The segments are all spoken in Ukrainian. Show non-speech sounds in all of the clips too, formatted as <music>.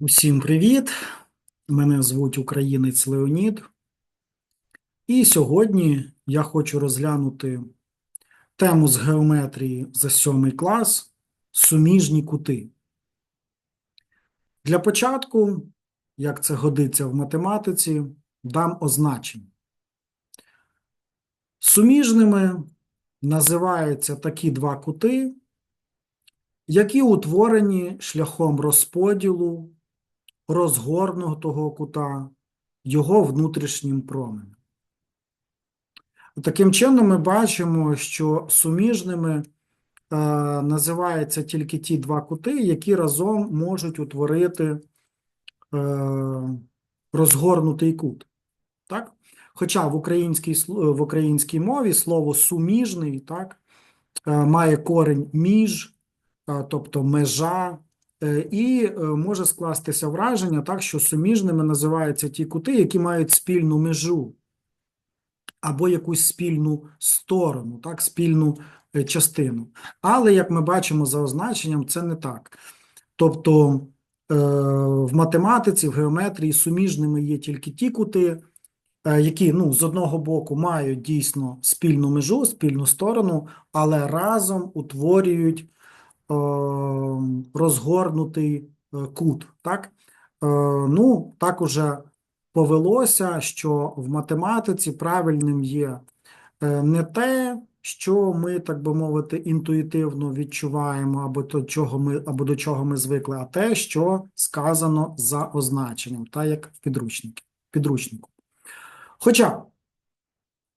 Усім привіт! Мене звуть Українець Леонід. І сьогодні я хочу розглянути тему з геометрії за сьомий клас суміжні кути. Для початку, як це годиться в математиці, дам означення. Суміжними називаються такі два кути, які утворені шляхом розподілу розгорнутого кута його внутрішнім променем. Таким чином, ми бачимо, що суміжними е, називаються тільки ті два кути, які разом можуть утворити е, розгорнутий кут. Так? Хоча в українській, в українській мові слово суміжний так, е, має корень між, е, тобто межа. Е, і е, може скластися враження, так, що суміжними називаються ті кути, які мають спільну межу або якусь спільну сторону, так, спільну е, частину. Але, як ми бачимо за означенням, це не так. Тобто в математиці, в геометрії суміжними є тільки ті кути, які ну, з одного боку мають дійсно спільну межу, спільну сторону, але разом утворюють розгорнутий е, кут. Так? Е, ну, так уже повелося, що в математиці правильним є е, не те, що ми, так би мовити, інтуїтивно відчуваємо, або до чого ми, або до чого ми звикли, а те, що сказано за означенням, так як в підручнику. Хоча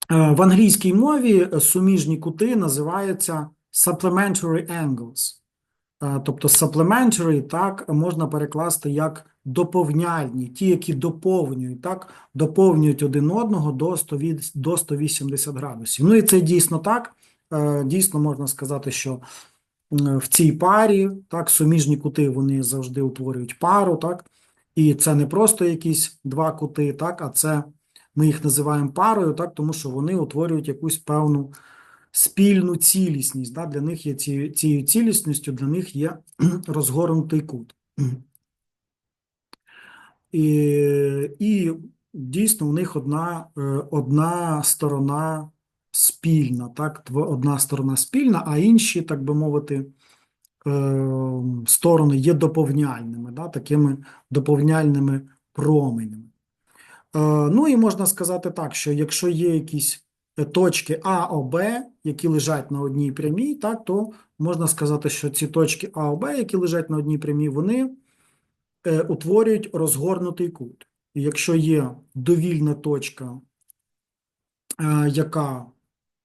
в англійській мові суміжні кути називаються supplementary angles. Е, тобто supplementary, так, можна перекласти як доповняльні, ті, які доповнюють, так, доповнюють один одного до 100, до 180 градусів. Ну і це дійсно так. Е, дійсно можна сказати, що в цій парі так, суміжні кути вони завжди утворюють пару, так, і це не просто якісь два кути, так, а це ми їх називаємо парою, так, тому що вони утворюють якусь певну спільну цілісність. Да? Для них є цією, цією цілісністю, для них є <clears throat> розгорнутий кут. <clears throat> І і дійсно у них одна е, одна сторона спільна, так? одна сторона спільна, а інші, так би мовити, е, сторони є доповняльними, да? такими доповняльними променями. Е, ну і можна сказати так, що якщо є якісь точки А ОБ, які лежать на одній прямій, так, то можна сказати, що ці точки А ОБ, які лежать на одній прямій, вони е, утворюють розгорнутий кут. І якщо є довільна точка, е, яка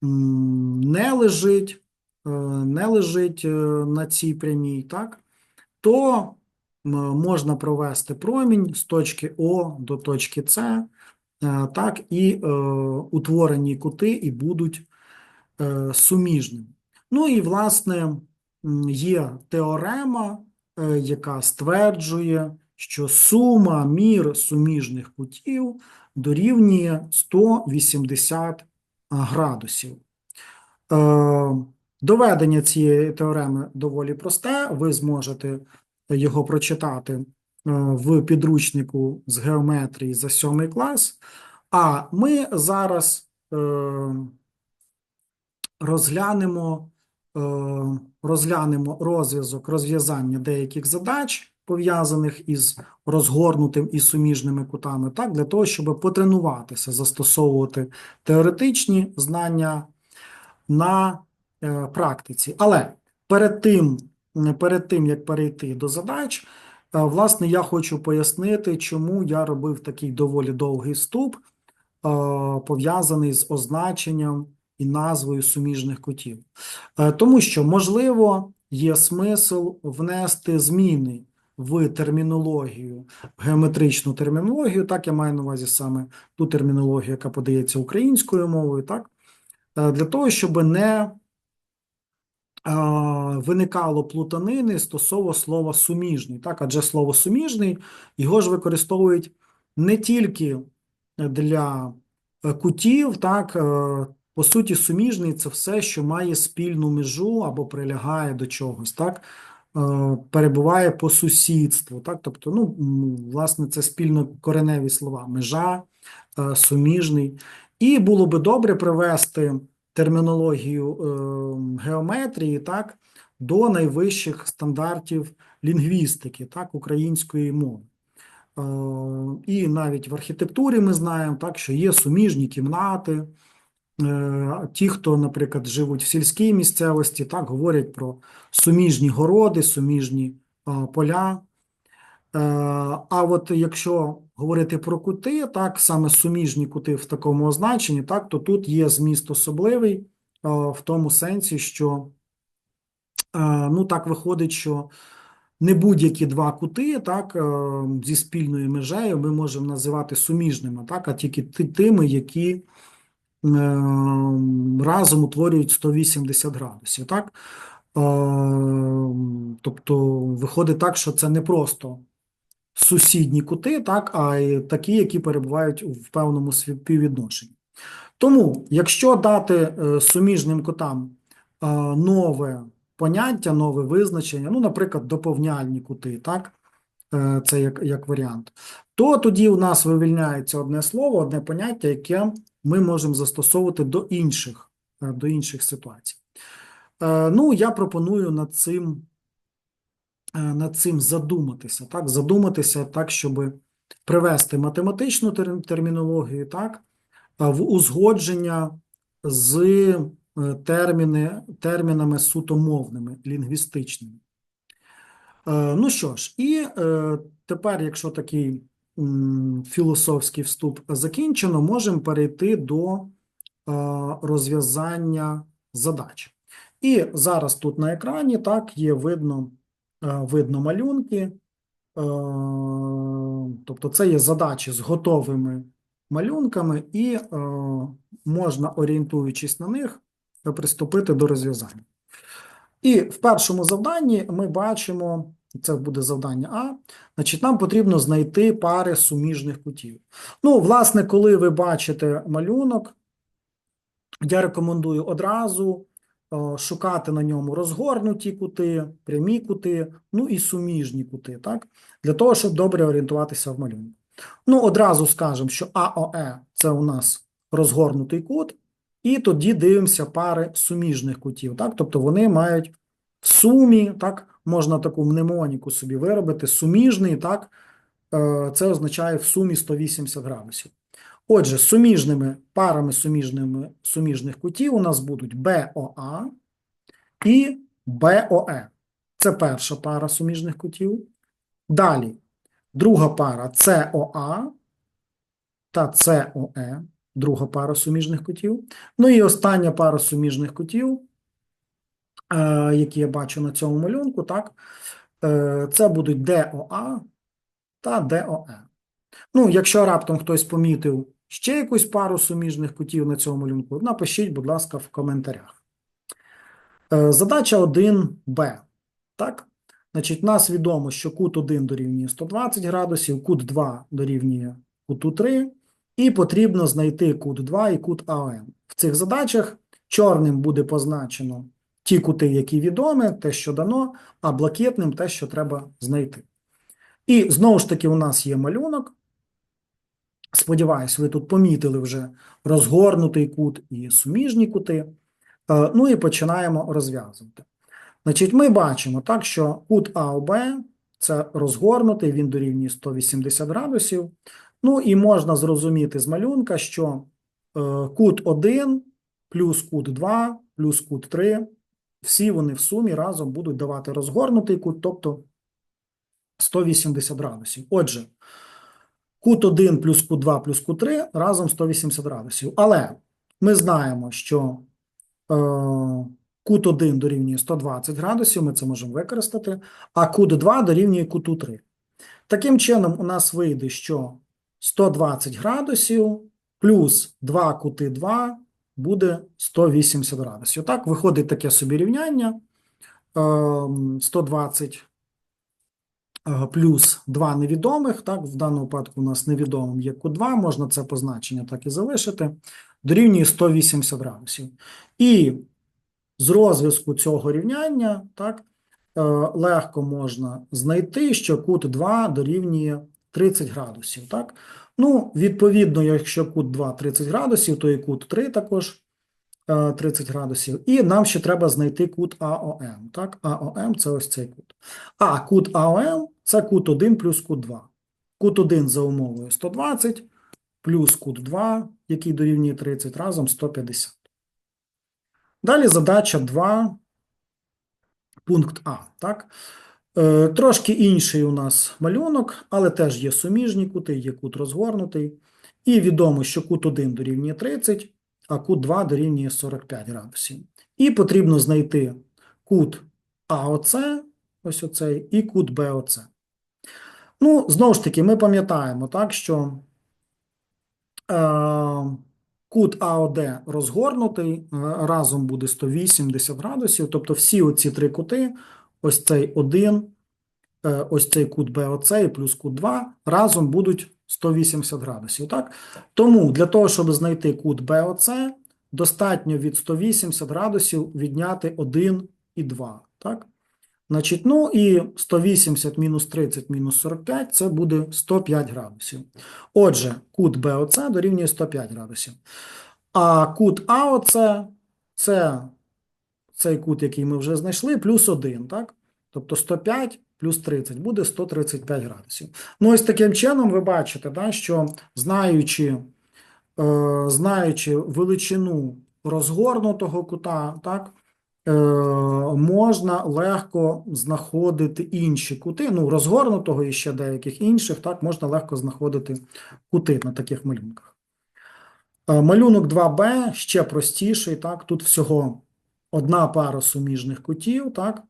не лежить, е, не лежить на цій прямій, так, то можна провести промінь з точки О до точки С, так і е, утворені кути і будуть е, суміжними. Ну і, власне, є теорема, яка стверджує, що сума мір суміжних кутів дорівнює 180 градусів. Доведення цієї теореми доволі просте, ви зможете його прочитати Е, в підручнику з геометрії за сьомий клас. А ми зараз е, розглянемо е, розглянемо розв'язок розв'язання деяких задач, пов'язаних із розгорнутим і суміжними кутами, так, для того, щоб потренуватися, застосовувати теоретичні знання на практиці. Але перед тим, перед тим, як перейти до задач, Власне, я хочу пояснити, чому я робив такий доволі довгий вступ, пов'язаний з означенням і назвою суміжних кутів. Тому що, можливо, є смисл внести зміни в термінологію, в геометричну термінологію, так я маю на увазі саме ту термінологію, яка подається українською мовою, так, для того, щоб не виникало плутанини стосовно слова суміжний. Так, адже слово суміжний його ж використовують не тільки для е, кутів, так, е, по суті, суміжний це все, що має спільну межу або прилягає до чогось. так. е, перебуває по сусідству. Так? Тобто, ну, власне, це спільно кореневі слова: межа, суміжний. І було би добре привести термінологію е, геометрії так, до найвищих стандартів лінгвістики, так, української мови. Е, І навіть в архітектурі ми знаємо, так, що є суміжні кімнати. Е, Ті, хто, наприклад, живуть в сільській місцевості, так, говорять про суміжні городи, суміжні е, поля. А от якщо говорити про кути, так, саме суміжні кути в такому означенні, так, то тут є зміст особливий в тому сенсі, що ну, так виходить, що не будь-які два кути, так, е, зі спільною межею ми можемо називати суміжними, так, а тільки тими, які е, разом утворюють 180 градусів, так? Е, Тобто виходить так, що це не просто сусідні кути, так, а й такі, які перебувають в певному співвідношенні. Тому, якщо дати е, суміжним кутам е, нове поняття, нове визначення, ну, наприклад, доповняльні кути, так, е, це як, як варіант, то тоді у нас вивільняється одне слово, одне поняття, яке ми можемо застосовувати до інших, е, до інших ситуацій. Е, Ну, я пропоную над цим, над цим задуматися, так, задуматися так, щоб привести математичну термінологію, так, в узгодження з терміни, термінами суто мовними, лінгвістичними. Е, Ну що ж, і е, тепер, якщо такий філософський вступ закінчено, можемо перейти до е, розв'язання задач. І зараз тут на екрані так є видно, е, видно малюнки. Е, Тобто це є задачі з готовими малюнками, і е, можна, орієнтуючись на них, приступити до розв'язання. І в першому завданні ми бачимо, це буде завдання А, значить, нам потрібно знайти пари суміжних кутів. Ну, власне, коли ви бачите малюнок, я рекомендую одразу шукати на ньому розгорнуті кути, прямі кути, ну і суміжні кути, так? Для того, щоб добре орієнтуватися в малюнку. Ну, одразу скажемо, що АОЕ – це у нас розгорнутий кут, і тоді дивимося пари суміжних кутів, так? Тобто вони мають в сумі, так, можна таку мнемоніку собі виробити, суміжний, так, е, це означає в сумі 180 градусів. Отже, суміжними парами суміжними, суміжних кутів у нас будуть БОА і БОЕ. Це перша пара суміжних кутів. Далі, друга пара СОА та СОЕ, друга пара суміжних кутів. Ну і остання пара суміжних кутів, е, які я бачу на цьому малюнку, так, е, це будуть ДОА та ДОЕ. Ну, якщо раптом хтось помітив ще якусь пару суміжних кутів на цьому малюнку, напишіть, будь ласка, в коментарях. Е, Задача 1Б. Так? Значить, нас відомо, що кут 1 дорівнює 120 градусів, кут 2 дорівнює куту 3, і потрібно знайти кут 2 і кут АН. В цих задачах чорним буде позначено ті кути, які відомі, те, що дано, а блакитним те, що треба знайти. І знову ж таки, у нас є малюнок. Сподіваюсь, ви тут помітили вже розгорнутий кут і суміжні кути. Е, Ну і починаємо розв'язувати. Значить, ми бачимо так, що кут АОБ це розгорнутий, він дорівнює 180 градусів. Ну і можна зрозуміти з малюнка, що е, кут 1 плюс кут 2 плюс кут 3, всі вони в сумі разом будуть давати розгорнутий кут, тобто 180 градусів. Отже, кут 1 плюс кут 2 плюс кут 3 разом 180 градусів. Але ми знаємо, що е, кут 1 дорівнює 120 градусів, ми це можемо використати, а кут 2 дорівнює куту 3. Таким чином, у нас вийде, що 120 градусів плюс 2 кути 2 буде 180 градусів. Так, виходить таке собі рівняння. Ем, 120 е, плюс 2 невідомих, так, в даному випадку у нас невідомим є кут 2, можна це позначення так і залишити, дорівнює 180 градусів. І з розв'язку цього рівняння, так, е, легко можна знайти, що кут 2 дорівнює 30 градусів. Так? Ну, відповідно, якщо кут 2 30 градусів, то і кут 3 також е, 30 градусів. І нам ще треба знайти кут АОМ. Так? АОМ це ось цей кут. А кут АОМ це кут 1 плюс кут 2. Кут 1 за умовою 120, плюс кут 2, який дорівнює 30, разом 150. Далі задача 2, пункт А. Так? Е, Трошки інший у нас малюнок, але теж є суміжні кути, є кут розгорнутий. І відомо, що кут 1 дорівнює 30, а кут 2 дорівнює 45 градусів. І потрібно знайти кут АОЦ, ось оцей, і кут БОЦ. Ну, знову ж таки, ми пам'ятаємо, так, що е, кут АОД розгорнутий, е, разом буде 180 градусів, тобто всі оці три кути, ось цей 1, е, ось цей кут БОЦ і плюс кут 2, разом будуть 180 градусів. Так? Тому для того, щоб знайти кут БОЦ, достатньо від 180 градусів відняти 1 і 2. Так? Значить, ну і 180 мінус 30 мінус 45 це буде 105 градусів. Отже, кут БОЦ дорівнює 105 градусів. А кут АОЦ це цей кут, який ми вже знайшли, плюс 1, так? Тобто 105 плюс 30 буде 135 градусів. Ну, ось таким чином ви бачите, да, що знаючи, е, знаючи величину розгорнутого кута, так, е, можна легко знаходити інші кути, ну, розгорнутого і ще деяких інших, так, можна легко знаходити кути на таких малюнках. Е, Малюнок 2Б ще простіший, так, тут всього одна пара суміжних кутів, так,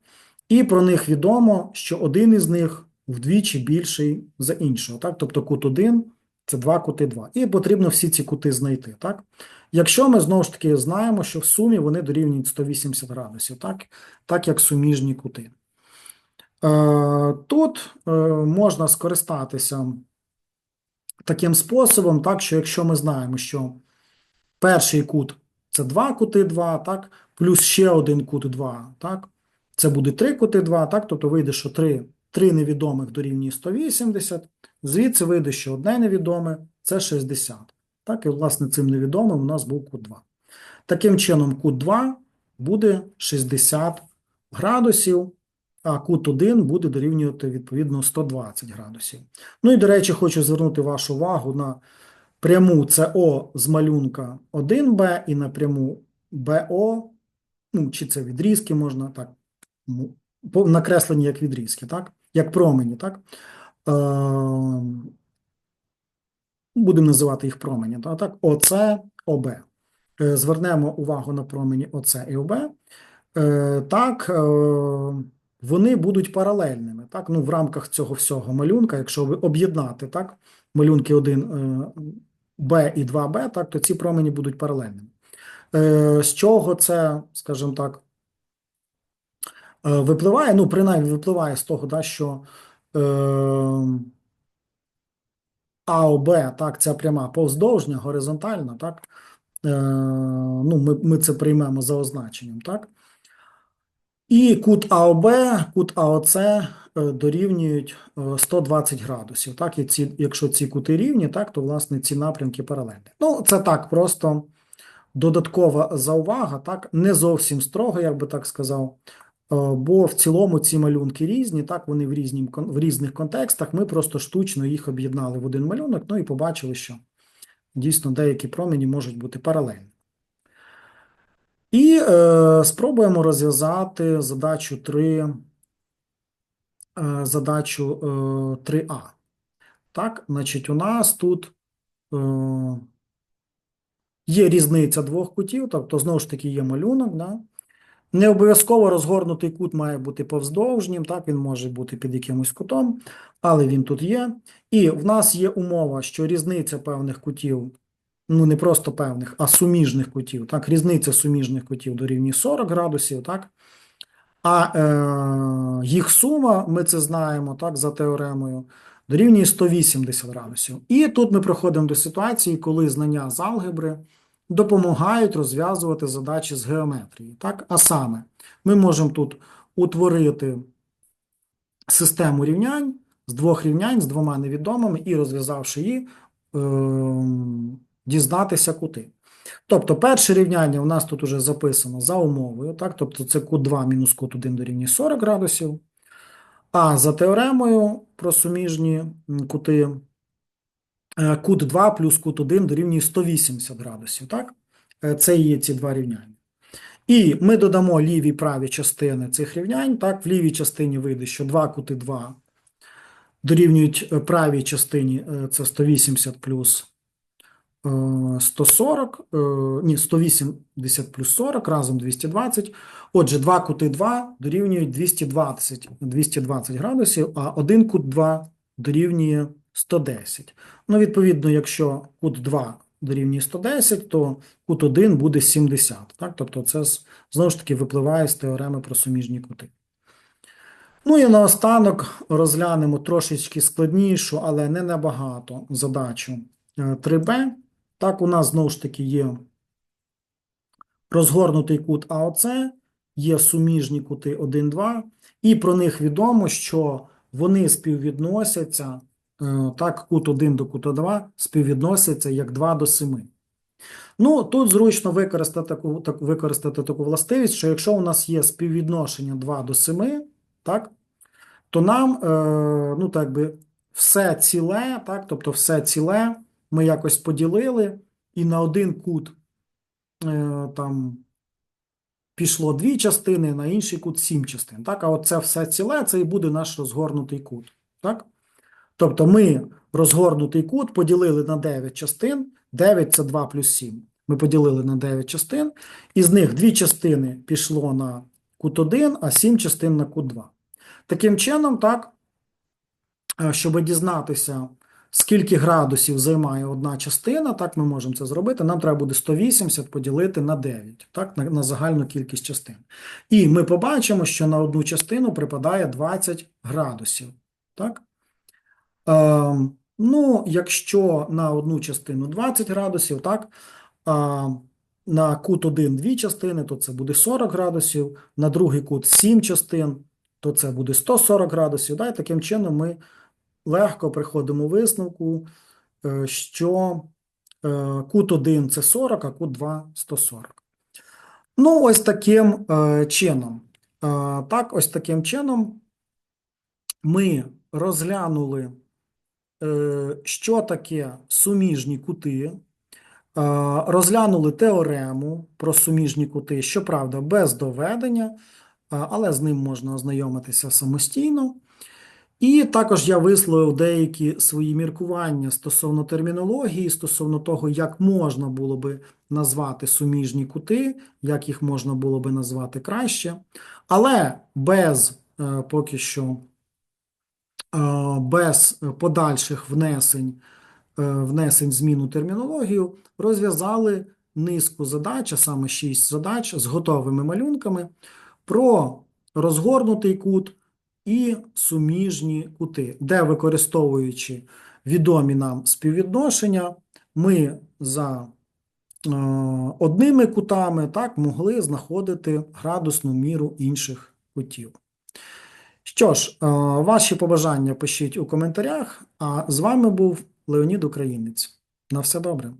і про них відомо, що один із них вдвічі більший за іншого, так, тобто кут 1 – це два кути 2. І потрібно всі ці кути знайти, так. Якщо ми, знову ж таки, знаємо, що в сумі вони дорівнюють 180 градусів, так, так як суміжні кути. Е, Тут е, можна скористатися таким способом, так, що якщо ми знаємо, що перший кут це два кути 2, так, плюс ще один кут 2, так, це буде три кути 2, так, тобто вийде, що 3, 3 невідомих дорівнює 180, звідси вийде, що одне невідоме – це 60. Так, і, власне, цим невідомим у нас був кут 2. Таким чином, кут 2 буде 60 градусів, а кут 1 буде дорівнювати, відповідно, 120 градусів. Ну і, до речі, хочу звернути вашу увагу на пряму СО з малюнка 1Б і на пряму БО, ну, чи це відрізки можна так, накреслені як відрізки, так? Як промені, так? Е, Будемо називати їх промені, так? ОЦ, ОБ. Е, Звернемо увагу на промені ОЦ і ОБ. Е, Так, вони будуть паралельними, так? Ну, в рамках цього всього малюнка, якщо ви об'єднати, так? Малюнки 1 Б і 2Б, так, то ці промені будуть паралельними. З чого це, скажімо так, випливає? Ну, принаймні, випливає з того, да, що е, АОБ, так, ця пряма повздовжня, горизонтальна, так, е, ну, ми, ми це приймемо за означенням, так. І кут АОБ, кут АОЦ е, дорівнюють е, 120 градусів. Так, і ці, якщо ці кути рівні, так, то власне ці напрямки паралельні. Ну, це так, просто додаткова заувага, так, не зовсім строго, як би так сказав. Е, Бо в цілому ці малюнки різні, так, вони в, різні, в різних контекстах. Ми просто штучно їх об'єднали в один малюнок, ну і побачили, що дійсно деякі промені можуть бути паралельні. І е, спробуємо розв'язати задачу 3, е, задачу е, 3А. Так, значить, у нас тут е, є різниця двох кутів, тобто, знову ж таки, є малюнок. Да? Не обов'язково розгорнутий кут має бути повздовжнім, так, він може бути під якимось кутом, але він тут є. І в нас є умова, що різниця певних кутів ну не просто певних, а суміжних кутів. Так, різниця суміжних кутів дорівнює 40 градусів, так? А е, їх сума, ми це знаємо, так, за теоремою, дорівнює 180 градусів. І тут ми приходимо до ситуації, коли знання з алгебри допомагають розв'язувати задачі з геометрії. Так? А саме, ми можемо тут утворити систему рівнянь з двох рівнянь з двома невідомими і розв'язавши її, ем, дізнатися кути. Тобто перше рівняння у нас тут уже записано за умовою, так? Тобто це кут 2 мінус кут 1 дорівнює 40 градусів. А за теоремою про суміжні кути кут 2 плюс кут 1 дорівнює 180 градусів. Так? Е, Це є ці два рівняння. І ми додамо ліві і праві частини цих рівнянь. Так? В лівій частині вийде, що 2 кути 2 дорівнюють е, правій частині е, це 180 плюс е, 140, е, ні, 180 плюс 40, разом 220. Отже, 2 кути 2 дорівнюють 220, 220 градусів, а один кут 2 дорівнює 110. Ну, відповідно, якщо кут 2 дорівнює 110, то кут 1 буде 70. Так? Тобто це знову ж таки випливає з теореми про суміжні кути. Ну і наостанок розглянемо трошечки складнішу, але не набагато задачу е, 3b. Так, у нас знову ж таки є розгорнутий кут АОЦ, є суміжні кути 1, 2, і про них відомо, що вони співвідносяться, е, так, кут 1 до кута 2 співвідносяться як 2 до 7. Ну, тут зручно використати таку, так, використати таку властивість, що якщо у нас є співвідношення 2 до 7, так, то нам, е, ну, так би, все ціле, так, тобто все ціле ми якось поділили, і на один кут е, там пішло дві частини, на інший кут сім частин. Так, а от це все ціле, це і буде наш розгорнутий кут. Так? Тобто ми розгорнутий кут поділили на 9 частин. 9 це 2 плюс 7. Ми поділили на 9 частин, із них дві частини пішло на кут 1, а 7 частин на кут 2. Таким чином, так, е, щоб дізнатися, скільки градусів займає одна частина, так ми можемо це зробити. Нам треба буде 180 поділити на 9, так, на, на загальну кількість частин. І ми побачимо, що на одну частину припадає 20 градусів. Так? Ем, ну, якщо на одну частину 20 градусів, так, а на кут 1 дві частини, то це буде 40 градусів, на другий кут 7 частин, то це буде 140 градусів. Да? І таким чином ми легко приходимо висновку, е, що е, кут 1 це 40, а кут 2 140. Ну, ось таким е, чином. Так, ось таким чином ми розглянули, що таке суміжні кути, е, розглянули теорему про суміжні кути, щоправда, без доведення, е, але з ним можна ознайомитися самостійно. І також я висловив деякі свої міркування стосовно термінології, стосовно того, як можна було би назвати суміжні кути, як їх можна було би назвати краще, але без е, поки що е, без подальших внесень, е, внесень змін у термінологію, розв'язали низку задач, а саме 6 задач з готовими малюнками про розгорнутий кут і суміжні кути, де використовуючи відомі нам співвідношення, ми за е, одними кутами так могли знаходити градусну міру інших кутів. Що ж, е, ваші побажання пишіть у коментарях, а з вами був Леонід Українець. На все добре.